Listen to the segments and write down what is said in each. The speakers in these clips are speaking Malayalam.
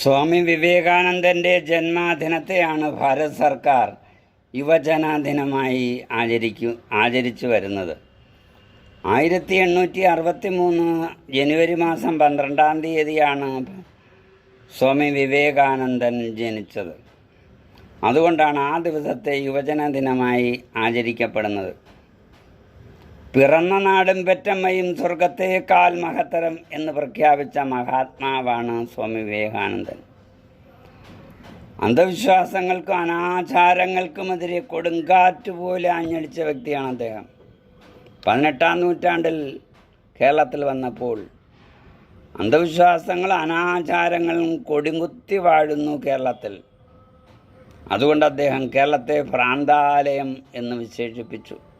സ്വാമി വിവേകാനന്ദന്റെ ജന്മദിനത്തെയാണ് ഭാരത് സർക്കാർ യുവജന ദിനമായി ആചരിക്കു ആചരിച്ചു വരുന്നത്. ആയിരത്തി എണ്ണൂറ്റി അറുപത്തി മൂന്ന് ജനുവരി മാസം പന്ത്രണ്ടാം തീയതിയാണ് സ്വാമി വിവേകാനന്ദൻ ജനിച്ചത്. അതുകൊണ്ടാണ് ആ ദിവസത്തെ യുവജന ദിനമായി ആചരിക്കപ്പെടുന്നത്. പിറന്ന നാടും പെറ്റമ്മയും സ്വർഗത്തേക്കാൾ മഹത്തരം എന്ന് പ്രഖ്യാപിച്ച മഹാത്മാവാണ് സ്വാമി വിവേകാനന്ദൻ. അന്ധവിശ്വാസങ്ങൾക്കും അനാചാരങ്ങൾക്കുമെതിരെ കൊടുങ്കാറ്റ് പോലെ ആഞ്ഞടിച്ച വ്യക്തിയാണ് അദ്ദേഹം. പതിനെട്ടാം നൂറ്റാണ്ടിൽ കേരളത്തിൽ വന്നപ്പോൾ അന്ധവിശ്വാസങ്ങളും അനാചാരങ്ങളും കൊടുങ്കുത്തി വാഴുന്നു കേരളത്തിൽ. അതുകൊണ്ട് അദ്ദേഹം കേരളത്തെ ഭ്രാന്താലയം എന്ന് വിശേഷിപ്പിച്ചു.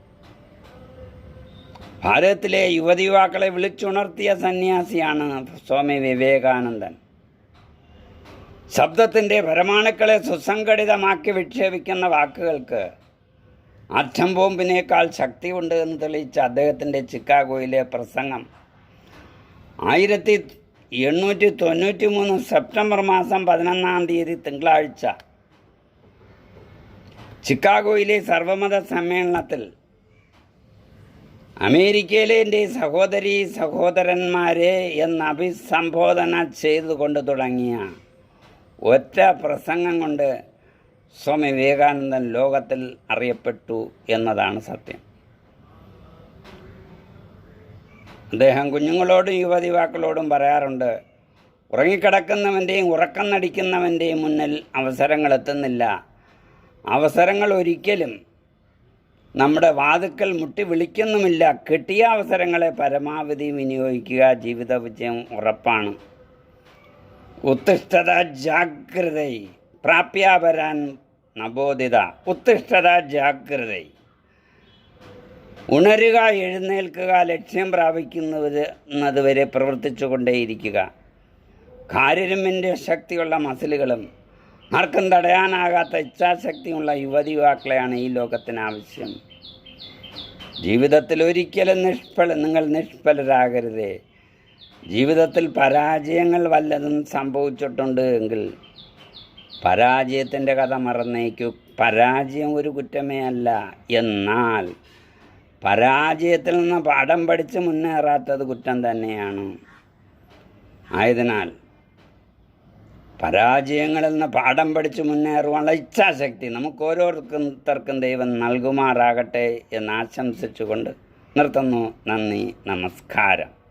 ഭാരതത്തിലെ യുവതി യുവാക്കളെ വിളിച്ചുണർത്തിയ സന്യാസിയാണ് സ്വാമി വിവേകാനന്ദൻ. ശബ്ദത്തിന്റെ പരമാണുക്കളെ സുസംഘടിതമാക്കി വിക്ഷേപിക്കുന്ന വാക്കുകൾക്ക് അറ്റം ബോംബിനേക്കാൾ ശക്തിയുണ്ട് എന്ന് തെളിയിച്ച അദ്ദേഹത്തിന്റെ ചിക്കാഗോയിലെ പ്രസംഗം. ആയിരത്തി എണ്ണൂറ്റി തൊണ്ണൂറ്റി മൂന്ന് സെപ്റ്റംബർ മാസം പതിനൊന്നാം തീയതി തിങ്കളാഴ്ച ചിക്കാഗോയിലെ സർവമത സമ്മേളനത്തിൽ അമേരിക്കയിലെ എന്റെ സഹോദരി സഹോദരന്മാരെ എന്ന് അഭിസംബോധന ചെയ്തുകൊണ്ട് തുടങ്ങിയ ഒറ്റ പ്രസംഗം കൊണ്ട് സ്വാമി വിവേകാനന്ദൻ ലോകത്തിൽ അറിയപ്പെട്ടു എന്നതാണ് സത്യം. അദ്ദേഹം കുഞ്ഞുങ്ങളോടും യുവതിവാക്കളോടും പറയാറുണ്ട് ഉറങ്ങിക്കിടക്കുന്നവന്റെയും ഉറക്കം നടിക്കുന്നവന്റെയും മുന്നിൽ അവസരങ്ങൾ എത്തുന്നില്ല അവസരങ്ങൾ ഒരിക്കലും നമ്മുടെ വാതുക്കൽ മുട്ടി വിളിക്കുന്നുമില്ല. കിട്ടിയ അവസരങ്ങളെ പരമാവധി വിനിയോഗിക്കുക ജീവിത വിജയം ഉറപ്പാണ്. ഉത്തിഷ്ഠത ജാഗ്രത. പ്രാപ്യാപരാൻ നബോധിത ഉത്തിഷ്ഠത ജാഗ്രത. ഉണരുക എഴുന്നേൽക്കുക ലക്ഷ്യം പ്രാപിക്കുന്നതുവരെ പ്രവർത്തിച്ചു കൊണ്ടേയിരിക്കുക കാരിരുമ്പിന്റെ ശക്തിയുള്ള മസിലുകളും ആർക്കും തടയാനാകാത്ത ഇച്ഛാശക്തിയുള്ള യുവതി യുവാക്കളെയാണ് ഈ ലോകത്തിന് ആവശ്യം. ജീവിതത്തിൽ ഒരിക്കലും നിഷ്ഫല നിങ്ങൾ നിഷ്ഫലരാകരുതേ. ജീവിതത്തിൽ പരാജയങ്ങൾ വല്ലതും സംഭവിച്ചിട്ടുണ്ട് എങ്കിൽ പരാജയത്തിന്റെ കഥ മറന്നേക്കൂ. പരാജയം ഒരു കുറ്റമേ അല്ല. എന്നാൽ പരാജയത്തിൽ നിന്ന് പാഠം പഠിച്ച് മുന്നേറാത്തത് കുറ്റം തന്നെയാണ്. ആയതിനാൽ പരാജയങ്ങളിൽ പാഠം പഠിച്ച് മുന്നേറുവാനുള്ള ഇച്ഛാശക്തി നമുക്ക് ഓരോരുത്തർക്കും ദൈവം നൽകുമാറാകട്ടെ എന്ന് ആശംസിച്ചുകൊണ്ട് നിർത്തുന്നു. നന്ദി നമസ്കാരം.